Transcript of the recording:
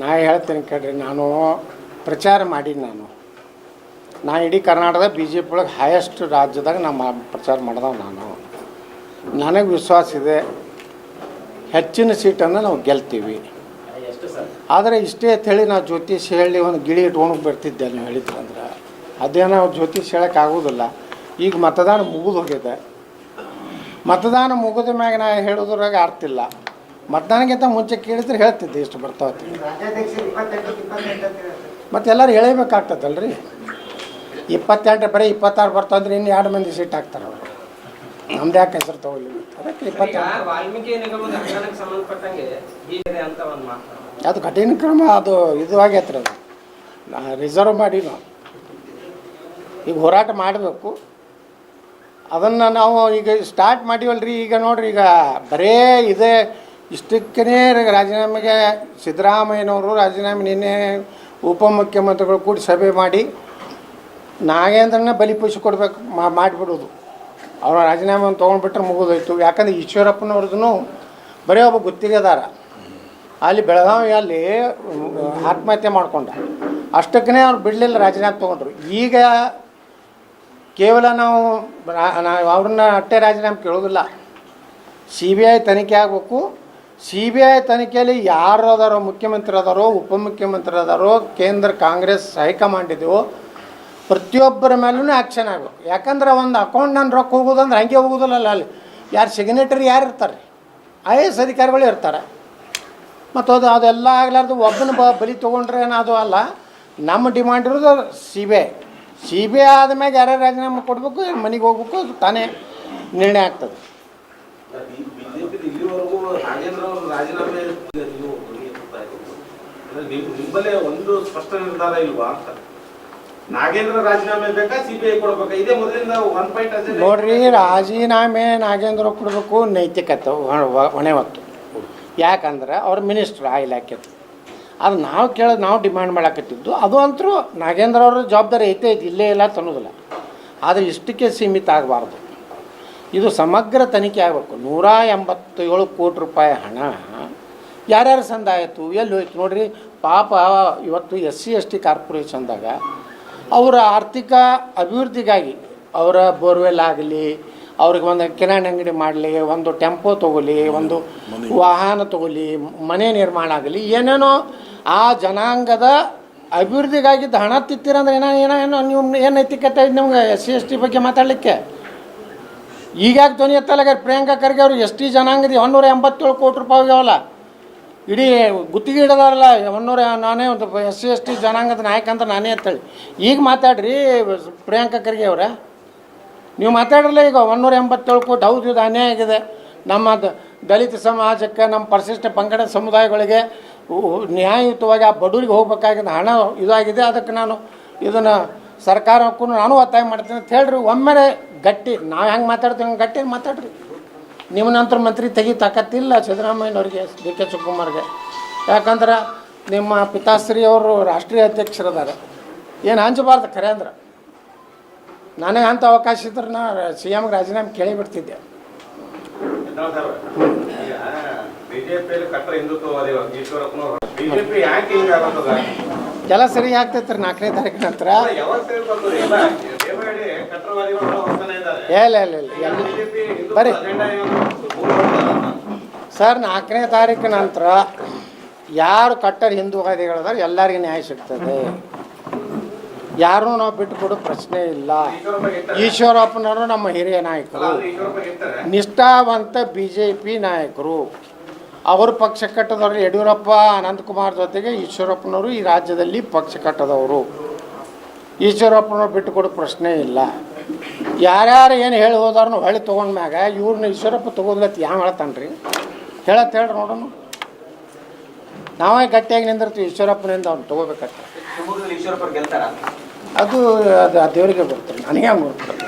ನಾ ಹೇಳ್ತೀನಿ ಕೇಳ್ರಿ, ನಾನು ಪ್ರಚಾರ ಮಾಡೀನಿ ನಾನು. ನಾ ಇಡೀ ಕರ್ನಾಟಕದ ಬಿ ಜೆ ಪಿ ಒಳಗೆ ಹೈಯೆಸ್ಟ್ ರಾಜ್ಯದಾಗ ನಮ್ಮ ಪ್ರಚಾರ ಮಾಡ್ದವ ನಾನು. ನನಗೆ ವಿಶ್ವಾಸ ಇದೆ, ಹೆಚ್ಚಿನ ಸೀಟನ್ನು ನಾವು ಗೆಲ್ತೀವಿ. ಆದರೆ ಇಷ್ಟೇ ಅಂತ ಹೇಳಿ ನಾವು ಜ್ಯೋತಿಷ್ ಹೇಳಿ ಒಂದು ಗಿಳಿ ಇಟ್ಕೊಂಡು ಬರ್ತಿದ್ದೆ ನೀವು ಹೇಳಿದ್ರಂದ್ರೆ ಅದೇನೋ ಜ್ಯೋತಿಷ್ ಹೇಳಕ್ಕೆ ಆಗೋದಿಲ್ಲ. ಈಗ ಮತದಾನ ಮುಗಿದು ಹೋಗಿದೆ. ಮತದಾನ ಮುಗಿದ ಮ್ಯಾಗ ನಾ ಹೇಳೋದ್ರಾಗ ಇಲ್ಲ. ಮತದಾನಕ್ಕಿಂತ ಮುಂಚೆ ಕೇಳಿದ್ರೆ ಹೇಳ್ತಿದ್ದೆ ಇಷ್ಟು ಬರ್ತಾವತ್ತಿ ಮತ್ತೆ ಎಲ್ಲರೂ ಹೇಳಬೇಕಾಗ್ತದಲ್ರಿ? ಇಪ್ಪತ್ತೆಂಟು ಬರೀ ಇಪ್ಪತ್ತಾರು ಬರ್ತಾವಂದ್ರೆ ಇನ್ನು ಎರಡು ಮಂದಿ ಸೀಟ್ ಹಾಕ್ತಾರೆ ಅವರು. ನಮ್ದು ಯಾಕೆ ಹೆಸರು ತಗೊಳ್ಳಿ ಅದಕ್ಕೆ ಈಗ ಇಪ್ಪತ್ತೆಂಟು. ವಾಲ್ಮೀಕಿ ನಿಗಮದ ಹಗರಣಕ್ಕೆ ಸಂಬಂಧಪಟ್ಟಂಗೆ ಹೀಗಿದೆ ಅಂತ ಒಂದು ಮಾತು ಅದು ಕಠಿಣ ಕ್ರಮ ಅದು ಇದು ಆಗೈತ್ರಿ ಅದು. ನಾ ರಿಸರ್ವ್ ಮಾಡಿ ನಾವು ಈಗ ಹೋರಾಟ ಮಾಡಬೇಕು. ಅದನ್ನು ನಾವು ಈಗ ಸ್ಟಾರ್ಟ್ ಮಾಡೀವಲ್ರಿ ಈಗ ನೋಡ್ರಿ ಈಗ ಬರೇ ಇದೇ ಇಷ್ಟಕ್ಕೇ ರಾಜೀನಾಮೆಗೆ ಸಿದ್ದರಾಮಯ್ಯನವರು ರಾಜೀನಾಮೆ ನಿನ್ನೆ ಉಪಮುಖ್ಯಮಂತ್ರಿಗಳು ಕೂಡಿ ಸಭೆ ಮಾಡಿ ನಾಗೇಂದ್ರನ ಬಲಿಪಶು ಕೊಡಬೇಕು ಮಾಡಿಬಿಡೋದು. ಅವರ ರಾಜೀನಾಮೆಯನ್ನು ತೊಗೊಂಡ್ಬಿಟ್ರೆ ಮುಗಿದೋಯ್ತು. ಯಾಕಂದ್ರೆ ಈಶ್ವರಪ್ಪನವ್ರದ್ದು ಬರೀ ಒಬ್ಬ ಗುತ್ತಿಗೆದಾರ. ಅಲ್ಲಿ ಬೆಳಗಾವಿಯಲ್ಲಿ ಆತ್ಮಹತ್ಯೆ ಮಾಡ್ಕೊಂಡ. ಅಷ್ಟಕ್ಕೇ ಅವ್ರು ಬಿಡಲಿಲ್ಲ ರಾಜೀನಾಮೆ ತೊಗೊಂಡ್ರು. ಈಗ ಕೇವಲ ನಾವು ಅವ್ರನ್ನ ಅಟ್ಟೆ ರಾಜೀನಾಮೆ ಕೇಳೋದಿಲ್ಲ. ಸಿ ಬಿ ಐ ತನಿಖೆ ಆಗಬೇಕು. ಸಿ ಬಿ ಐ ತನಿಖೆಯಲ್ಲಿ ಯಾರು ಅದಾರೋ ಮುಖ್ಯಮಂತ್ರಿ ಅದಾರೋ ಉಪಮುಖ್ಯಮಂತ್ರಿ ಅದಾರೋ ಕೇಂದ್ರ ಕಾಂಗ್ರೆಸ್ ಹೈಕಮಾಂಡ್ ಇದೆಯೋ, ಪ್ರತಿಯೊಬ್ಬರ ಮೇಲೂ ಆ್ಯಕ್ಷನ್ ಆಗಬೇಕು. ಯಾಕಂದ್ರೆ ಒಂದು ಅಕೌಂಟ್ ನನ್ನ ರೊಕ್ಕ ಹೋಗೋದಂದ್ರೆ ಹಂಗೆ ಹೋಗೋದಿಲ್ಲಲ್ಲ ಅಲ್ಲಿ. ಯಾರು ಸಿಗ್ನೇಟರಿ ಯಾರು ಇರ್ತಾರೆ? ಐ ಎ ಎಸ್ ಅಧಿಕಾರಿಗಳು ಇರ್ತಾರೆ. ಮತ್ತು ಅದು ಅದೆಲ್ಲ ಆಗಲಾರ್ದು ಒಬ್ಬನ ಬ ಬಲಿ ತೊಗೊಂಡ್ರೆ ಅದು ಅಲ್ಲ, ನಮ್ಮ ಡಿಮಾಂಡ್ ಇರೋದು C B I C B I ಆದಮ್ಯಾಗ ಯಾರ್ಯಾರು ರಾಜೀನಾಮೆ ಕೊಡಬೇಕು, ಮನೆಗೆ ಹೋಗ್ಬೇಕು, ಅದು ತಾನೇ ನಿರ್ಣಯ ಆಗ್ತದೆ. ಇಲ್ಲಿವರೆಗೂ ನಾಗೇಂದ್ರ ಅವರು ರಾಜೀನಾಮೆ ನೀವು ನೀವು ನಿಮ್ಮಲ್ಲೇ ಒಂದು ಸ್ಪಷ್ಟ ನಿರ್ಧಾರ ಇಲ್ವಾ ಅಂತ. ನಾಗೇಂದ್ರ ರಾಜೀನಾಮೆ ಬೇಕಾ ಸಿಬಿಐ ಕೊಡ್ಬೇಕಾ? ಇದೇ ಮೊದಲಿಂದ ಒನ್ ಪಾಯಿಂಟ್ ನೋಡ್ರಿ, ರಾಜೀನಾಮೆ ನಾಗೇಂದ್ರ ಕೊಡಬೇಕು ನೈತಿಕತೆ ಹೊಣೆ ಹೊತ್ತು. ಯಾಕಂದ್ರೆ ಅವ್ರ ಮಿನಿಸ್ಟ್ರ್ ಆ ಇಲಾಖೆ ಅದು ನಾವು ಕೇಳೋದು, ನಾವು ಡಿಮ್ಯಾಂಡ್ ಮಾಡಾಕತ್ತಿದ್ದು, ಅದು ಅಂತರೂ ನಾಗೇಂದ್ರ ಅವ್ರ ಜವಾಬ್ದಾರಿ ಐತೆ ಐತೆ ಇಲ್ಲೇ ಇಲ್ಲ ಅಂತ ಅನ್ನೋದಿಲ್ಲ. ಆದರೆ ಇಷ್ಟಕ್ಕೆ ಸೀಮಿತ ಆಗಬಾರ್ದು. ಇದು ಸಮಗ್ರ ತನಿಖೆ ಆಗಬೇಕು. ನೂರ ಎಂಬತ್ತೇಳು ಕೋಟಿ ರೂಪಾಯಿ ಹಣ ಯಾರ್ಯಾರು ಸಂದಾಯಿತು, ಎಲ್ಲಿ ಹೋಯ್ತು ನೋಡ್ರಿ. ಪಾಪ ಇವತ್ತು ಎಸ್ ಸಿ, ಎಸ್ ಟಿ ಕಾರ್ಪೊರೇಷನ್ದಾಗ ಅವರ ಆರ್ಥಿಕ ಅಭಿವೃದ್ಧಿಗಾಗಿ ಅವರ ಬೋರ್ವೆಲ್ ಆಗಲಿ, ಅವ್ರಿಗೆ ಒಂದು ಕಿರಾಣಿ ಅಂಗಡಿ ಮಾಡಲಿ, ಒಂದು ಟೆಂಪೋ ತೊಗೊಲಿ ಒಂದು ವಾಹನ ತೊಗೊಲಿ ಮನೆ ನಿರ್ಮಾಣ ಆಗಲಿ, ಏನೇನೋ ಆ ಜನಾಂಗದ ಅಭಿವೃದ್ಧಿಗಾಗಿದ್ದ ಹಣ ತಿತ್ತೀರಂದ್ರೆ ಏನೋ ಏನೋ ಏನೋ ನೀವು ಏನು ನೈತಿಕತೆ ನಮ್ಗೆ ನಿಮ್ಗೆ ಎಸ್ ಸಿ, ಎಸ್ ಟಿ ಬಗ್ಗೆ ಮಾತಾಡಲಿಕ್ಕೆ? ಈಗ್ಯಾಕೆ ಧ್ವನಿ ಎತ್ತಲಾಗ ಪ್ರಿಯಾಂಕಾ ಖರ್ಗೆ ಅವರು ಎಸ್ ಟಿ ಜನಾಂಗದ ಒಂದೂರ ಎಂಬತ್ತೇಳು ಕೋಟಿ ರೂಪಾಯಿ ಹೋಗ್ಯಾವಲ್ಲ ಇಡೀ ಗುತ್ತಿಗೆ ಇಡೋದಾರಲ್ಲ, ಒಂದೂರ ನಾನೇ ಒಂದು ಎಸ್ ಸಿ, ಎಸ್ ಟಿ ಜನಾಂಗದ ನಾಯಕ ಅಂತ ನಾನೇ ಅಂತೇಳಿ. ಈಗ ಮಾತಾಡ್ರಿ ಪ್ರಿಯಾಂಕಾ ಖರ್ಗೆ ಅವರ. ನೀವು ಮಾತಾಡ್ರಲ್ಲ ಈಗ ಒಂದೂರ ಎಂಬತ್ತೇಳು ಕೋಟಿ, ಹೌದು, ಇದು ಅನ್ಯಾಯ ಆಗಿದೆ. ನಮ್ಮ ದಲಿತ ಸಮಾಜಕ್ಕೆ, ನಮ್ಮ ಪರಿಶಿಷ್ಟ ಪಂಗಡ ಸಮುದಾಯಗಳಿಗೆ ನ್ಯಾಯಯುತವಾಗಿ ಆ ಬಡವರಿಗೆ ಹೋಗ್ಬೇಕಾಗಿದ್ದ ಹಣ ಇದಾಗಿದೆ. ಅದಕ್ಕೆ ನಾನು ಇದನ್ನು ಸರ್ಕಾರಕ್ಕೂ ನಾನು ಒತ್ತಾಯ ಮಾಡ್ತೀನಿ ಅಂತ ಹೇಳ್ರಿ. ಒಮ್ಮೆಲೆ ಗಟ್ಟಿ ನಾವು ಹೆಂಗೆ ಮಾತಾಡ್ತೀವಿ ಗಟ್ಟಿ ಮಾತಾಡ್ರಿ. ನಿಮ್ಮ ನಂತರ ಮಂತ್ರಿ ತೆಗಿ ತಾಕತ್ತಿಲ್ಲ ಸಿದ್ದರಾಮಯ್ಯನವ್ರಿಗೆ ಡಿ ಕೆ ಶಿವಕುಮಾರ್ಗೆ. ಯಾಕಂದ್ರೆ ನಿಮ್ಮ ಪಿತಾಶ್ರೀ ಅವರು ರಾಷ್ಟ್ರೀಯ ಅಧ್ಯಕ್ಷರದಾರೆ. ಏನು ಹಂಚಬಾರ್ದು ಖರೆ ಅಂದ್ರೆ ನನಗೆ ಅಂಥ ಅವಕಾಶ ಇದ್ರೆ ನಾ ಸಿ ಎಮ್ಗೆ ರಾಜೀನಾಮೆ ಕೇಳಿ ಬಿಡ್ತಿದ್ದೆ ಬಿಜೆಪಿ ಯಾಕೆ ಎಲ್ಲ ಸರಿ ಆಗ್ತೈತೆ ರೀ ನಾಲ್ಕನೇ ತಾರೀಕು ನಂತರ ಇಲ್ಲ ಇಲ್ಲ ಇಲ್ಲ ಬರೀ ಸರ್ ನಾಲ್ಕನೇ ತಾರೀಕು ನಂತರ ಯಾರು ಕಟ್ಟರ್ ಹಿಂದೂವಾದಿಗಳದಾರ ಎಲ್ಲರಿಗೂ ನ್ಯಾಯ ಸಿಗ್ತದೆ. ಯಾರೂ ನಾವು ಬಿಟ್ಟುಕೊಡೋ ಪ್ರಶ್ನೆ ಇಲ್ಲ. ಈಶ್ವರಪ್ಪ ಈಶ್ವರಪ್ಪನವರು ನಮ್ಮ ಹಿರಿಯ ನಾಯಕರು. ನಿಷ್ಠಾವಂತ ಬಿ ಜೆ ಪಿ ನಾಯಕರು. ಅವ್ರ ಪಕ್ಷ ಕಟ್ಟದವರು ಯಡಿಯೂರಪ್ಪ, ಅನಂತಕುಮಾರ್ ಜೊತೆಗೆ ಈಶ್ವರಪ್ಪನವರು ಈ ರಾಜ್ಯದಲ್ಲಿ ಪಕ್ಷ ಕಟ್ಟದವರು. ಈಶ್ವರಪ್ಪನವ್ರು ಬಿಟ್ಟು ಕೊಡೋ ಪ್ರಶ್ನೆ ಇಲ್ಲ. ಯಾರ್ಯಾರು ಏನು ಹೇಳಿ ಹೋದಾರನು ಹೊಳ್ಳಿ ತೊಗೊಂಡ್ಮ್ಯಾಗ ಇವ್ರನ್ನ ಈಶ್ವರಪ್ಪ ತೊಗೊಂಡ್ಲತ್ತ ಯಾವ ಹೇಳ್ತಾನ್ರಿ? ಹೇಳತ್ ಹೇಳ್ರಿ ನೋಡೋಣ ನಾವೇ ಗಟ್ಟಿಯಾಗಿ ನಿಂದಿರ್ತೀವಿ, ಈಶ್ವರಪ್ಪನಿಂದ ಅವ್ನು ಗೆಲ್ತಾರ ಅದು ಅದು ಆ ದೇವರಿಗೆ ಬರ್ತಾರೆ ನನಗೆ ಹಂಗೆ ಗೊತ್ತಿಲ್ಲ